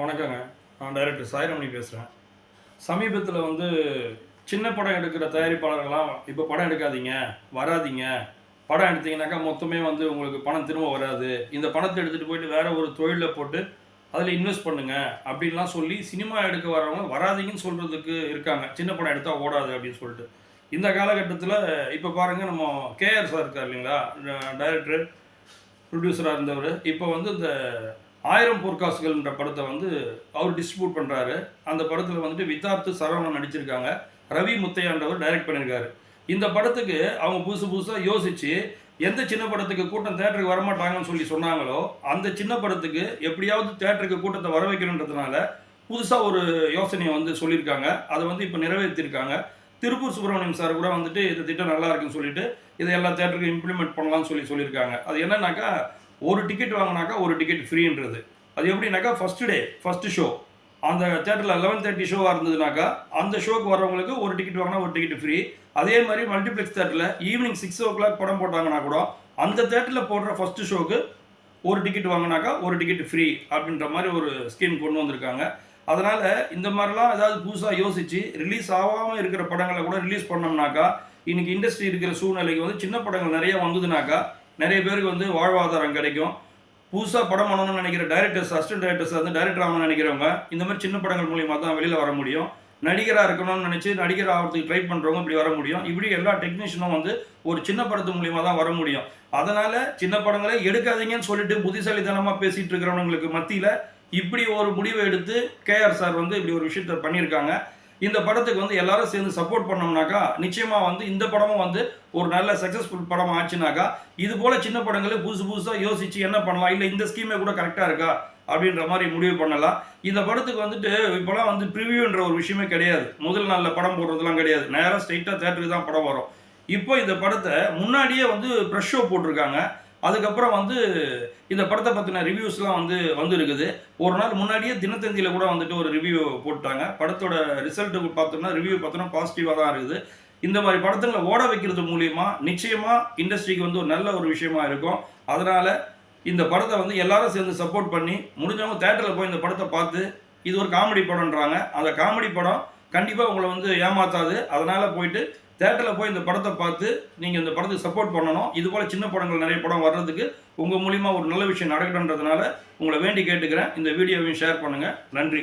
வணக்கங்க. நான் டைரக்டர் சாய்ரமணி பேசுகிறேன் சமீபத்தில் வந்து சின்ன படம் எடுக்கிற தயாரிப்பாளர்கள்லாம் இப்போ படம் எடுக்காதீங்க வராதீங்க. படம் எடுத்தீங்கன்னாக்கா மொத்தமே வந்து உங்களுக்கு பணம் திரும்ப வராது. இந்த பணத்தை எடுத்துகிட்டு போயிட்டு வேறு ஒரு தொழிலில் போட்டு அதில் இன்வெஸ்ட் பண்ணுங்கள் அப்படின்லாம் சொல்லி சினிமா எடுக்க வரவங்க வராதீங்கன்னு சொல்கிறதுக்கு இருக்காங்க. சின்ன படம் எடுத்தால் ஓடாது அப்படின்னு சொல்லிட்டு. இந்த காலகட்டத்தில் இப்போ பாருங்கள் நம்ம கேஆர் சார் இருக்கார் இல்லைங்களா? டைரக்டர் ப்ரொடியூசராக இருந்தவர். இப்போ வந்து இந்த ஆயிரம் பொற்காசுகள்ன்ற படத்தை வந்து அவர் டிஸ்ட்ரிபியூட் பண்ணுறாரு அந்த படத்தில் வந்துட்டு வித்தார்த்து சரவணன் நடிச்சிருக்காங்க. ரவி முத்தையான்றவர் டைரக்ட் பண்ணியிருக்காரு இந்த படத்துக்கு அவங்க புதுசு புதுசாக யோசிச்சு எந்த சின்ன படத்துக்கு கூட்டம் தேட்டருக்கு வரமாட்டாங்கன்னு சொல்லி சொன்னாங்களோ அந்த சின்ன படத்துக்கு எப்படியாவது தேட்டருக்கு கூட்டத்தை வர வைக்கணுன்றதுனால புதுசாக ஒரு யோசனையை வந்து சொல்லியிருக்காங்க. அதை வந்து இப்போ நிறைவேற்றிருக்காங்க. திருப்பூர் சுப்பிரமணியம் சார் கூட வந்துட்டு இந்த திட்டம் நல்லா இருக்குன்னு சொல்லிட்டு இதை எல்லா தேட்டருக்கும் இம்ப்ளிமெண்ட் பண்ணலாம்னு சொல்லி சொல்லியிருக்காங்க. அது என்னன்னாக்கா ஒரு டிக்கெட் வாங்கினாக்கா ஒரு டிக்கெட் ஃப்ரீன்றது அது எப்படின்னாக்கா ஃபஸ்ட்டு டே ஃபஸ்ட்டு ஷோ அந்த தேட்டரில் லெவன் தேர்ட்டி ஷோவாக இருந்ததுனாக்கா அந்த ஷோக்கு வரவங்களுக்கு ஒரு டிக்கெட் வாங்கினா ஒரு டிக்கெட் ஃப்ரீ அதே மாதிரி மல்டிப்ளெக்ஸ் தேட்டரில் ஈவினிங் சிக்ஸ் ஓ கிளாக் படம் போட்டாங்கன்னா கூட அந்த தேட்டரில் போடுற ஃபஸ்ட்டு ஷோக்கு ஒரு டிக்கெட் வாங்கினாக்கா ஒரு டிக்கெட் ஃப்ரீ அப்படின்ற மாதிரி ஒரு ஸ்கீம் கொண்டு வந்திருக்காங்க. அதனால் இந்த மாதிரிலாம் ஏதாவது புதுசாக யோசித்து ரிலீஸ் ஆகாமல் இருக்கிற படங்களை கூட ரிலீஸ் பண்ணோம்னாக்கா இன்றைக்கி இண்டஸ்ட்ரி இருக்கிற சூழ்நிலைக்கு வந்து சின்ன படங்கள் நிறைய வந்ததுனாக்கா நிறைய பேருக்கு வந்து வாழ்வாதாரம் கிடைக்கும். புதுசாக படம் பண்ணணும்னு நினைக்கிற டைரக்டர்ஸ் அசிஸ்டன்ட் டைரக்டர்ஸ் வந்து டைரக்டர் ஆகணும்னு நினைக்கிறவங்க இந்த மாதிரி சின்ன படங்கள் மூலியமாக தான் வெளியில் வர முடியும். நடிகராக இருக்கணும்னு நினச்சி நடிகர் ஆகிறதுக்கு ட்ரை பண்ணுறவங்க இப்படி வர முடியும். இப்படி எல்லா டெக்னீஷியனும் வந்து ஒரு சின்ன படத்து மூலியமாக தான் வர முடியும். அதனால் சின்ன படங்களை எடுக்காதீங்கன்னு சொல்லிட்டு புத்திசாலித்தனமாக பேசிகிட்டு இருக்கிறவங்களுக்கு மத்தியில் இப்படி ஒரு முடிவை எடுத்து கேஆர் சார் வந்து இப்படி ஒரு விஷயத்த பண்ணியிருக்காங்க. இந்த படத்துக்கு வந்து எல்லாரும் சேர்ந்து சப்போர்ட் பண்ணோம்னாக்கா நிச்சயமா வந்து இந்த படமும் வந்து ஒரு நல்ல சக்ஸஸ்ஃபுல் படம் ஆச்சுனாக்கா இது போல சின்ன படங்களே புதுசு புதுசாக யோசிச்சு என்ன பண்ணலாம் இல்லை இந்த ஸ்கீமே கூட கரெக்டாக இருக்கா அப்படின்ற மாதிரி முடிவு பண்ணலாம். இந்த படத்துக்கு வந்துட்டு இப்போலாம் வந்து ப்ரிவியூன்ற ஒரு விஷயமே கிடையாது. முதல் நாளில் படம் போடுறதுலாம் கிடையாது. நேராக ஸ்ட்ரைட்டாக தேட்டருக்கு தான் படம் வரும். இப்போ இந்த படத்தை முன்னாடியே வந்து ப்ரெஷ் ஷோ போட்டிருக்காங்க. அதுக்கப்புறம் வந்து இந்த படத்தை பற்றின ரிவ்யூஸ்லாம் வந்து வந்து இருக்குது ஒரு நாள் முன்னாடியே தினத்தந்தியில் கூட வந்துட்டு ஒரு ரிவ்யூ போட்டாங்க படத்தோட ரிசல்ட்டு பார்த்தோம்னா ரிவ்யூ பார்த்தோம்னா பாசிட்டிவாக தான் இருக்குது. இந்த மாதிரி படத்துங்களை ஓட வைக்கிறது மூலியமா நிச்சயமாக இண்டஸ்ட்ரிக்கு வந்து ஒரு நல்ல ஒரு விஷயமா இருக்கும். அதனால் இந்த படத்தை வந்து எல்லாரும் சேர்ந்து சப்போர்ட் பண்ணி முடிஞ்சவங்க தேட்டரில் போய் இந்த படத்தை பார்த்து இது ஒரு காமெடி படம்ன்றாங்க. அந்த காமெடி படம் கண்டிப்பாக உங்களை வந்து ஏமாத்தாது. அதனால் போயிட்டு தேட்டரில் போய் இந்த படத்தை பார்த்து நீங்கள் இந்த படத்துக்கு சப்போர்ட் பண்ணணும். இது போல் சின்ன படங்கள் நிறைய படம் வர்றதுக்கு உங்கள் மூலிமா ஒரு நல்ல விஷயம் நடக்கணுன்றதுனால உங்களை வேண்டி கேட்டுக்கிறேன். இந்த வீடியோவையும் ஷேர் பண்ணுங்கள் நன்றி.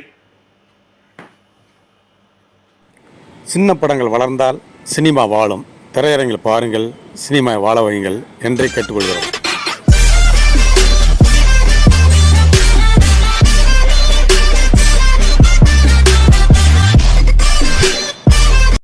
சின்ன படங்கள் வளர்ந்தால் சினிமா வாழும். திரையரங்கில் பாருங்கள் சினிமா வாழ வையுங்கள் என்றே கேட்டுக்கொள்கிறோம்.